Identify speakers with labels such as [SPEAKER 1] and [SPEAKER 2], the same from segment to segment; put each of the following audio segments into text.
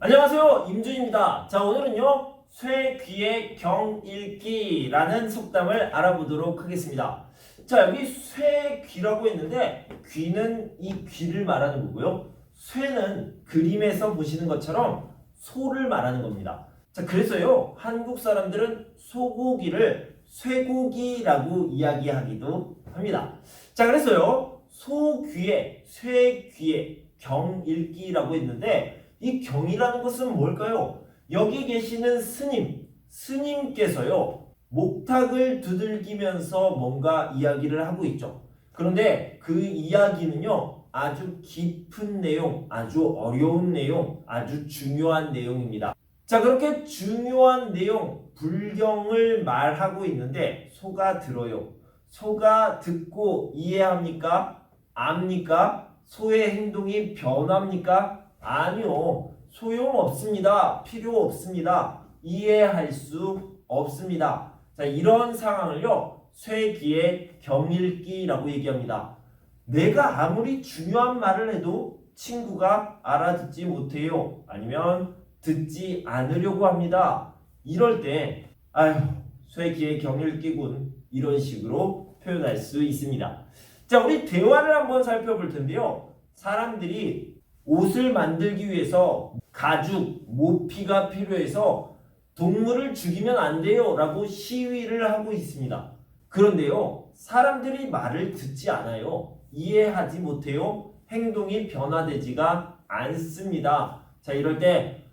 [SPEAKER 1] 안녕하세요 임준입니다. 자 오늘은요 쇠귀의 경읽기라는 속담을 알아보도록 하겠습니다. 자 여기 쇠귀라고 했는데 귀는 이 귀를 말하는 거고요. 쇠는 그림에서 보시는 것처럼 소를 말하는 겁니다. 자 그래서요 한국 사람들은 소고기를 쇠고기라고 이야기하기도 합니다. 자 그래서요 소귀에 쇠귀에 경읽기라고 했는데 이 경이라는 것은 뭘까요? 여기 계시는 스님, 스님께서요, 목탁을 두들기면서 뭔가 이야기를 하고 있죠. 그런데 그 이야기는요, 아주 깊은 내용, 아주 어려운 내용, 아주 중요한 내용입니다. 자, 그렇게 중요한 내용, 불경을 말하고 있는데, 소가 들어요. 소가 듣고 이해합니까? 압니까? 소의 행동이 변합니까? 아니요. 소용없습니다. 필요 없습니다. 이해할 수 없습니다. 자, 이런 상황을요. 쇠기의 경일기라고 얘기합니다. 내가 아무리 중요한 말을 해도 친구가 알아듣지 못해요. 아니면 듣지 않으려고 합니다. 이럴 때 아휴, 쇠기의 경일기군 이런 식으로 표현할 수 있습니다. 자, 우리 대화를 한번 살펴볼 텐데요. 사람들이 옷을 만들기 위해서 가죽, 모피가 필요해서 동물을 죽이면 안 돼요 라고 시위를 하고 있습니다. 그런데요, 사람들이 말을 듣지 않아요. 이해하지 못해요. 행동이 변화되지가 않습니다. 자, 이럴 때,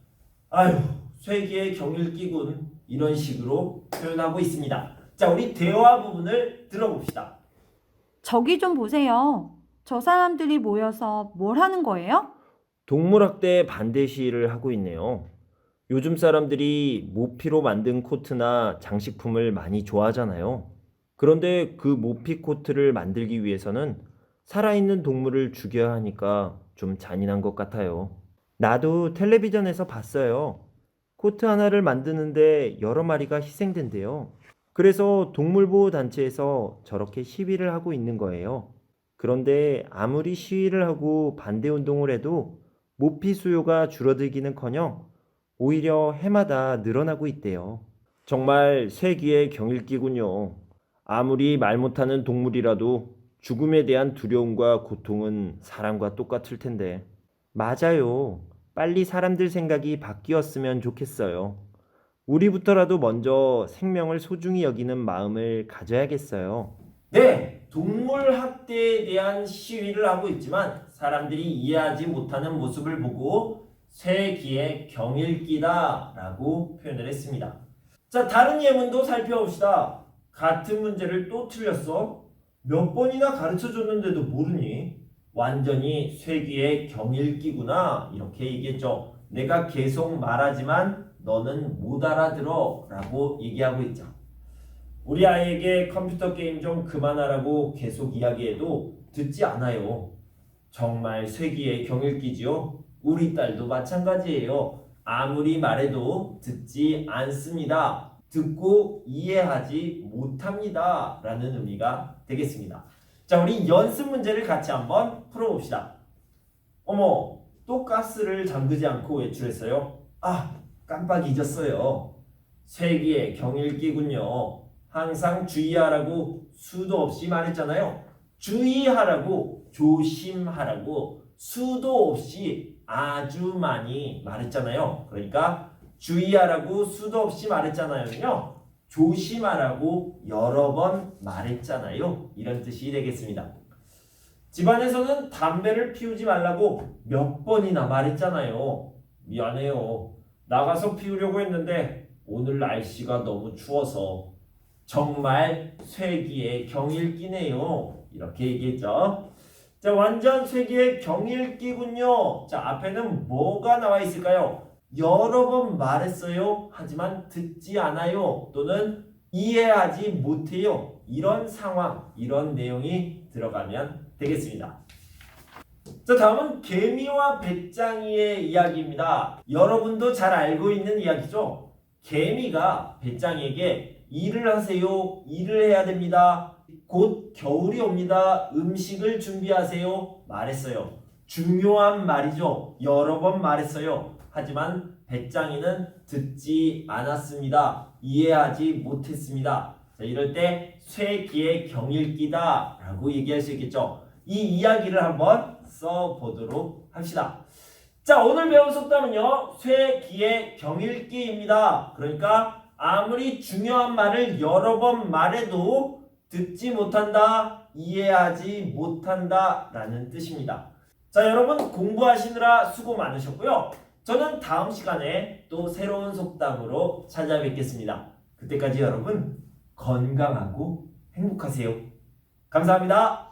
[SPEAKER 1] 아유, 쇠기의 경일기군 이런 식으로 표현하고 있습니다. 자, 우리 대화 부분을 들어봅시다.
[SPEAKER 2] 저기 좀 보세요. 저 사람들이 모여서 뭘 하는 거예요?
[SPEAKER 1] 동물학대 반대 시위를 하고 있네요. 요즘 사람들이 모피로 만든 코트나 장식품을 많이 좋아하잖아요. 그런데 그 모피 코트를 만들기 위해서는 살아있는 동물을 죽여야 하니까 좀 잔인한 것 같아요. 나도 텔레비전에서 봤어요. 코트 하나를 만드는데 여러 마리가 희생된대요. 그래서 동물보호단체에서 저렇게 시위를 하고 있는 거예요. 그런데 아무리 시위를 하고 반대 운동을 해도 모피 수요가 줄어들기는커녕 오히려 해마다 늘어나고 있대요. 정말 세기의 경일기군요. 아무리 말 못하는 동물이라도 죽음에 대한 두려움과 고통은 사람과 똑같을 텐데. 맞아요. 빨리 사람들 생각이 바뀌었으면 좋겠어요. 우리부터라도 먼저 생명을 소중히 여기는 마음을 가져야겠어요. 네, 동물 학대에 대한 시위를 하고 있지만 사람들이 이해하지 못하는 모습을 보고 쇠기의 경일기다 라고 표현을 했습니다. 자, 다른 예문도 살펴봅시다. 같은 문제를 또 틀렸어? 몇 번이나 가르쳐 줬는데도 모르니? 완전히 쇠기의 경일기구나. 이렇게 얘기했죠. 내가 계속 말하지만 너는 못 알아들어. 라고 얘기하고 있죠. 우리 아이에게 컴퓨터 게임 좀 그만하라고 계속 이야기해도 듣지 않아요. 정말 쇠기의 경일기지요. 우리 딸도 마찬가지예요. 아무리 말해도 듣지 않습니다. 듣고 이해하지 못합니다. 라는 의미가 되겠습니다. 자, 우리 연습 문제를 같이 한번 풀어봅시다. 어머, 또 가스를 잠그지 않고 외출했어요? 아, 깜빡 잊었어요. 쇠기의 경일기군요. 항상 주의하라고 수도 없이 말했잖아요. 주의하라고 조심하라고 수도 없이 아주 많이 말했잖아요. 그러니까 주의하라고 수도 없이 말했잖아요. 조심하라고 여러 번 말했잖아요. 이런 뜻이 되겠습니다. 집안에서는 담배를 피우지 말라고 몇 번이나 말했잖아요. 미안해요. 나가서 피우려고 했는데 오늘 날씨가 너무 추워서 정말 쇠기의 경일기네요. 이렇게 얘기했죠. 자, 완전 쇠기의 경일기군요. 자, 앞에는 뭐가 나와 있을까요? 여러 번 말했어요. 하지만 듣지 않아요. 또는 이해하지 못해요. 이런 상황, 이런 내용이 들어가면 되겠습니다. 자, 다음은 개미와 배짱이의 이야기입니다. 여러분도 잘 알고 있는 이야기죠? 개미가 배짱이에게 일을 하세요. 일을 해야 됩니다. 곧 겨울이 옵니다. 음식을 준비하세요. 말했어요. 중요한 말이죠. 여러 번 말했어요. 하지만 배짱이는 듣지 않았습니다. 이해하지 못했습니다. 자, 이럴 때 쇠기의 경일기다 라고 얘기할 수 있겠죠. 이 이야기를 한번 써보도록 합시다. 자, 오늘 배운 속담은요, 쇠기의 경일기입니다. 그러니까 아무리 중요한 말을 여러 번 말해도 듣지 못한다, 이해하지 못한다 라는 뜻입니다. 자, 여러분 공부하시느라 수고 많으셨고요. 저는 다음 시간에 또 새로운 속담으로 찾아뵙겠습니다. 그때까지 여러분 건강하고 행복하세요. 감사합니다.